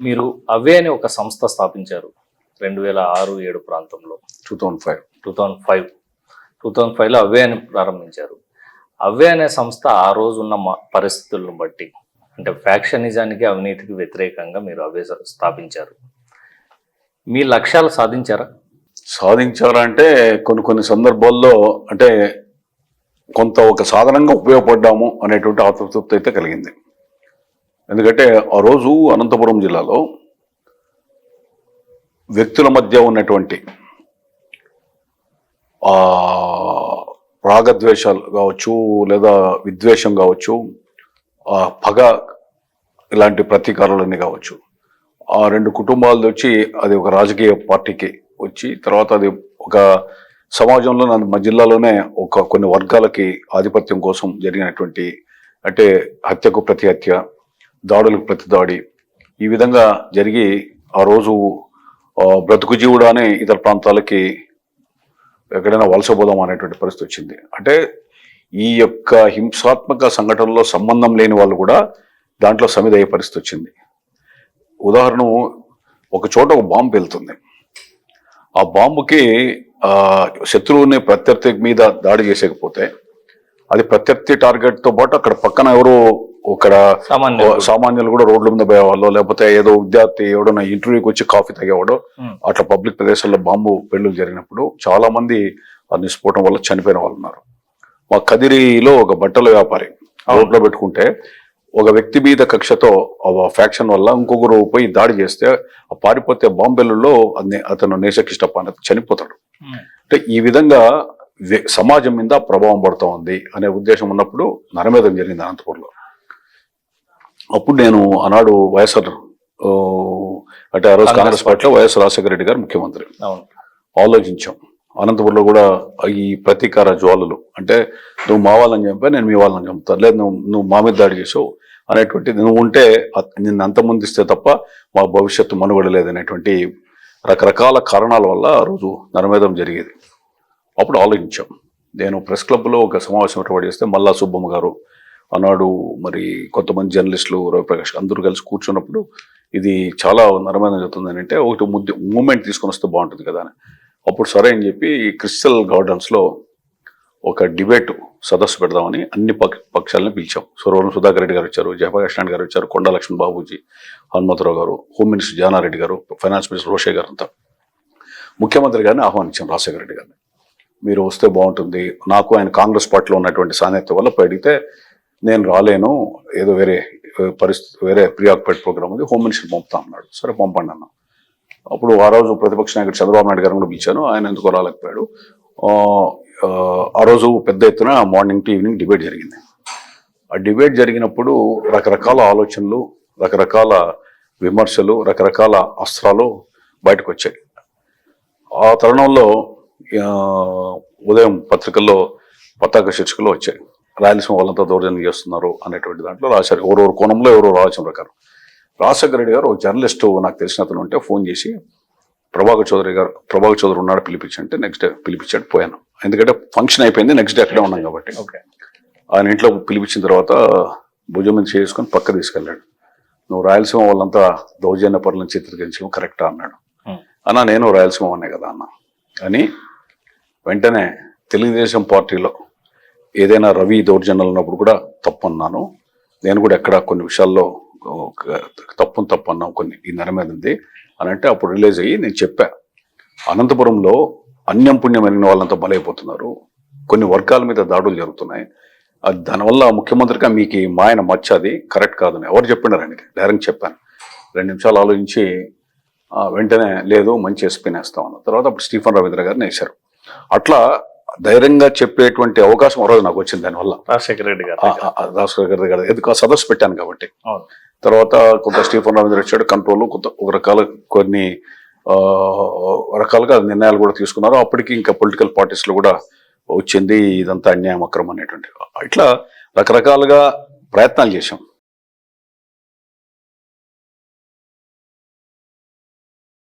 మీరు అవే అని ఒక సంస్థ స్థాపించారు రెండు వేల ఆరు ఏడు ప్రాంతంలో. Two thousand five. Two thousand five. Two thousand ఫైవ్లో అవే అని ప్రారంభించారు. అవే అనే సంస్థ ఆ రోజు ఉన్న మ- పరిస్థితులను బట్టి అంటే ఫ్యాక్షనిజానికి అవినీతికి వ్యతిరేకంగా మీరు అవే స్థాపించారు. మీ లక్ష్యాలు సాధించారా? సాధించాలంటే కొన్ని కొన్ని సందర్భాల్లో అంటే కొంత ఒక సాధనంగా ఉపయోగపడ్డాము అనేటువంటి ఆత్మతృప్తి అయితే కలిగింది. ఎందుకంటే ఆ రోజు అనంతపురం జిల్లాలో వ్యక్తుల మధ్య ఉన్నటువంటి రాగద్వేషాలు కావచ్చు లేదా విద్వేషం కావచ్చు ఆ పగ ఇలాంటి ప్రతీకారాలన్నీ కావచ్చు. ఆ రెండు కుటుంబాలది వచ్చి అది ఒక రాజకీయ పార్టీకి వచ్చి తర్వాత అది ఒక సమాజంలో నా- మా జిల్లాలోనే ఒక కొన్ని వర్గాలకి ఆధిపత్యం కోసం జరిగినటువంటి అంటే హత్యకు ప్రతి హత్య దాడులకు ప్రతి దాడి ఈ విధంగా జరిగి ఆ రోజు బ్రతుకు జీవుడానే ఇతర ప్రాంతాలకి ఎక్కడైనా వలసపోదాం అనేటువంటి పరిస్థితి వచ్చింది. అంటే ఈ యొక్క హింసాత్మక సంఘటనలో సంబంధం లేని వాళ్ళు కూడా దాంట్లో సమిదయ్యే పరిస్థితి వచ్చింది. ఉదాహరణ ఒక చోట ఒక బాంబు వెళ్తుంది. ఆ బాంబుకి శత్రువుని ప్రత్యర్థి మీద దాడి చేసేకపోతే అది ప్రత్యర్థి టార్గెట్తో పాటు అక్కడ పక్కన ఎవరో ఇక్కడ సామాన్య సామాన్యులు కూడా రోడ్ల మీద పోయేవాళ్ళు లేకపోతే ఏదో విద్యార్థి ఎవడన్నా ఇంటర్వ్యూకి వచ్చి కాఫీ తాగేవాడు. అట్లా పబ్లిక్ ప్రదేశాల్లో బాంబు పెళ్ళి జరిగినప్పుడు చాలా మంది నిస్ఫోటం వల్ల చనిపోయిన వాళ్ళు ఉన్నారు. మా కదిరిలో ఒక బట్టల వ్యాపారి రోడ్లో పెట్టుకుంటే ఒక వ్యక్తి మీద కక్షతో ఫ్యాక్షన్ వల్ల ఇంకొకరు పోయి దాడి చేస్తే ఆ పారిపోతే బాంబెల్లులో అన్ని- అతను నేషకిష్టప్ప అనేది చనిపోతాడు. అంటే ఈ విధంగా సమాజం మీద ప్రభావం పడుతూ ఉంది అనే ఉద్దేశం ఉన్నప్పుడు నరమేధం జరిగింది అనంతపురంలో. అప్పుడు నేను ఆనాడు వైఎస్ఆర్ అంటే ఆ రోజు కాంగ్రెస్ పార్టీలో వైఎస్ రాజశేఖర రెడ్డి గారు ముఖ్యమంత్రి. ఆలోచించాం. అనంతపురంలో కూడా ఈ ప్రతీకార జ్వాలలు. అంటే నువ్వు మా వాళ్ళని చంపా నేను మీ వాళ్ళని చంపుతాను లేదు నువ్వు నువ్వు మా మీద దాడి చేసావు అనేటువంటి నువ్వు ఉంటే నిన్ను అంతమొందిస్తే తప్ప మా భవిష్యత్తు మనుగడ లేదనేటువంటి రకరకాల కారణాల వల్ల ఆ రోజు నరమేధం జరిగేది. అప్పుడు ఆలోచించాం. నేను ప్రెస్ క్లబ్లో ఒక సమావేశం ఏర్పాటు చేస్తే మల్లా సుబ్బమ్మ గారు ఆనాడు మరి కొంతమంది జర్నలిస్టులు రవిప్రకాష్ అందరూ కలిసి కూర్చున్నప్పుడు ఇది చాలా నరమైన జరుగుతుంది అంటే ఒకటి ముద్ద మూమెంట్ తీసుకొని వస్తే బాగుంటుంది కదా అని. అప్పుడు సరే అని చెప్పి క్రిస్టల్ గార్డెన్స్లో ఒక డిబేట్ సదస్సు పెడదామని అన్ని పక్ష పక్షాలను పిలిచాం. సురవరం సుధాకర్ రెడ్డి గారు వచ్చారు జయప్రకాష్ గారు వచ్చారు కొండా లక్ష్మణ్ బాబూజీ హనుమంతరావు గారు హోమ్ మినిస్టర్ జానారెడ్డి గారు ఫైనాన్స్ మినిస్టర్ రోషే గారు అంతా. ముఖ్యమంత్రి గారిని ఆహ్వానించాం రాజశేఖర రెడ్డి గారిని. మీరు వస్తే బాగుంటుంది. నాకు ఆయన కాంగ్రెస్ పార్టీలో ఉన్నటువంటి సాన్నిహిత్యం వల్ల పోయి అడిగితే నేను రాలేను ఏదో వేరే పరిస్థితి వేరే ప్రియాక్యుపైడ్ ప్రోగ్రామ్ ఉంది హోమ్ మినిస్టర్ పంపుతా అన్నాడు. సరే పంపండి అన్నా అప్పుడు ఆ రోజు ప్రతిపక్ష నాయకుడు చంద్రబాబు నాయుడు గారిని కూడా పిలిచాను ఆయన ఎందుకు రాలేకపోయాడు. ఆ, ఆ, రోజు పెద్ద ఎత్తున మార్నింగ్ టు ఈవినింగ్ డిబేట్ జరిగింది. ఆ డిబేట్ జరిగినప్పుడు రకరకాల ఆలోచనలు రకరకాల విమర్శలు రకరకాల అస్త్రాలు బయటకు వచ్చాయి ఆ తరుణంలో ఉదయం పత్రికల్లో పతాక శీర్షికలు వచ్చాయి. రాయలసీమ వాళ్ళంతా దౌర్జన్యం చేస్తున్నారు అనేటువంటి దాంట్లో రాశారు. ఎవరెవరు కోణంలో ఎవరో రాసిన ప్రకారం. రాజశేఖర రెడ్డి గారు ఒక జర్నలిస్టు నాకు తెలిసిన అతను ఉంటే ఫోన్ చేసి ప్రభాకర్ చౌదరి గారు ప్రభాకర్ చౌదరి ఉన్నాడు పిలిపించంటే నెక్స్ట్ డే పిలిపించాడు పోయాను. ఎందుకంటే ఫంక్షన్ అయిపోయింది నెక్స్ట్ డే అక్కడే ఉన్నాం కాబట్టి. ఓకే. ఆయన ఇంట్లో పిలిపించిన తర్వాత భుజం మీద చేసుకొని పక్క తీసుకెళ్ళాడు. నువ్వు రాయలసీమ వాళ్ళంతా దౌర్జన్య పనులను చిత్రీకరించడం కరెక్టా? అన్నాడు. అన్న నేను రాయలసీమ అనే కదా అన్న. అని వెంటనే తెలుగుదేశం పార్టీలో ఏదైనా రవి దౌర్జన్యాలు ఉన్నప్పుడు కూడా తప్పు అన్నాను నేను కూడా ఎక్కడ కొన్ని విషయాల్లో తప్పును తప్పు అన్నాం కొన్ని ఈ నెల మీద ఉంది. అని అంటే అప్పుడు రిలీజ్ అయ్యి నేను చెప్పా. అనంతపురంలో అన్యం పుణ్యం వాళ్ళంతా బలైపోతున్నారు. కొన్ని వర్గాల మీద దాడులు జరుగుతున్నాయి. అది దానివల్ల ముఖ్యమంత్రిగా మీకు మా ఆయన మచ్చ అది కరెక్ట్ కాదని ఎవరు చెప్పినారు ఆయనకి? డైరెక్ట్ చెప్పాను. రెండు నిమిషాలు ఆలోచించి వెంటనే లేదు మంచి ఎస్పీని వేస్తాం అన్న తర్వాత అప్పుడు స్టీఫన్ రవీంద్ర గారిని వేశారు. అట్లా ధైర్యంగా చెప్పేటువంటి అవకాశం ఆ రోజు నాకు వచ్చింది దానివల్ల. రాజశేఖర రెడ్డి గారు రాజశేఖర్ గారి గారు ఎందుకు? సదస్సు పెట్టాను కాబట్టి. తర్వాత కొంత స్టీఫన్ రవీంద్ర వచ్చాడు కంట్రోల్ కొంత ఒక రకాల కొన్ని రకాలుగా నిర్ణయాలు కూడా తీసుకున్నారు. అప్పటికి ఇంకా పొలిటికల్ పార్టీస్లో కూడా వచ్చింది ఇదంతా అన్యాయం అక్రమం అనేటువంటి. ఇట్లా రకరకాలుగా ప్రయత్నాలు చేశాం.